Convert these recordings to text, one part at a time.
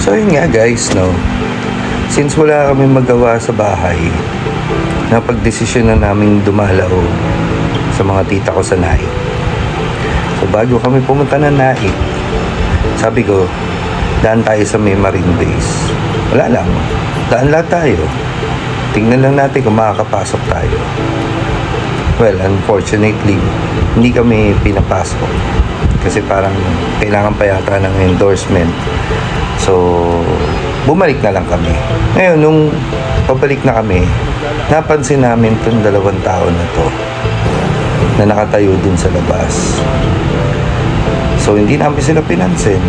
So yun nga guys, no. Since wala kami magawa sa bahay, napagdesisyon na namin dumalaw sa mga tita ko sa Naik. So bago kami pumunta na Naik, sabi ko, daan tayo sa may marine base. Wala lang, daan lang tayo. Tingnan lang natin kung makakapasok tayo. Well, unfortunately, hindi kami pinapasok. Kasi parang kailangan pa yata ng endorsement. So, bumalik na lang kami. Ngayon, nung pabalik na kami, napansin namin itong dalawang tao na to na nakatayo dun sa labas. So, hindi namin sila pinansin.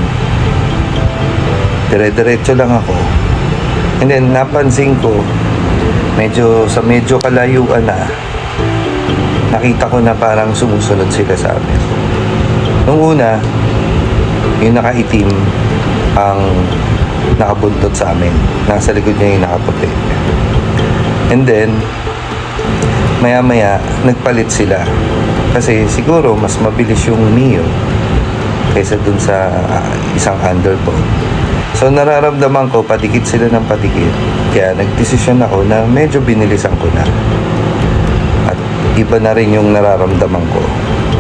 Dire-diretso lang ako. And then, napansin ko, medyo sa medyo kalayuan na, nakita ko na parang sumusunod sila sa amin. Nung una, yung nakaitim ang nakabuntot sa amin. Nasa likod niya yung nakaputi. And then, maya-maya, nagpalit sila. Kasi siguro, mas mabilis yung Mio kaysa dun sa ah, isang underboat. So, nararamdaman ko, patikit sila ng patikit. Kaya nagdesisyon ako na medyo binilisan ko na. At iba na rin yung nararamdaman ko.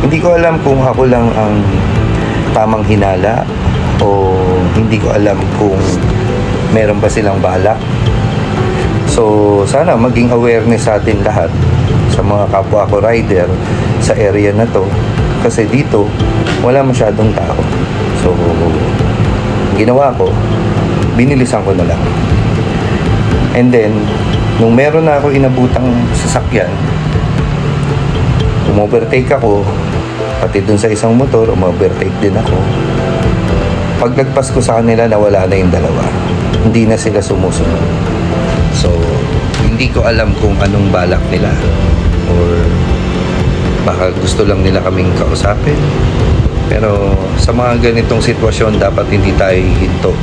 Hindi ko alam kung ako lang ang tamang hinala o hindi ko alam kung meron ba silang balak. So, sana maging awareness sa atin lahat sa mga kapwa ko rider sa area na to. Kasi dito, wala masyadong tao. So, ginawa ko, binilisan ko na lang. And then, nung meron na ako inabutang sasakyan, umovertake ako, pati dun sa isang motor, umovertake din ako. Paglagpas ko sa kanila, nawala na yung dalawa. Hindi na sila sumusunod. So, hindi ko alam kung anong balak nila. Or baka gusto lang nila kaming kausapin. Pero sa mga ganitong sitwasyon, dapat hindi tayo hinto.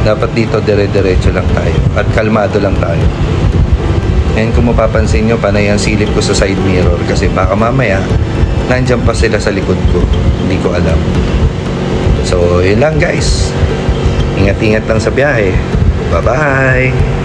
Dapat dito dire-diretso lang tayo. At kalmado lang tayo. And kung mapapansin nyo, panay ang silip ko sa side mirror kasi baka mamaya, nandyan pa sila sa likod ko. Hindi ko alam. So, yun lang guys. Ingat-ingat lang sa biyahe. Bye-bye!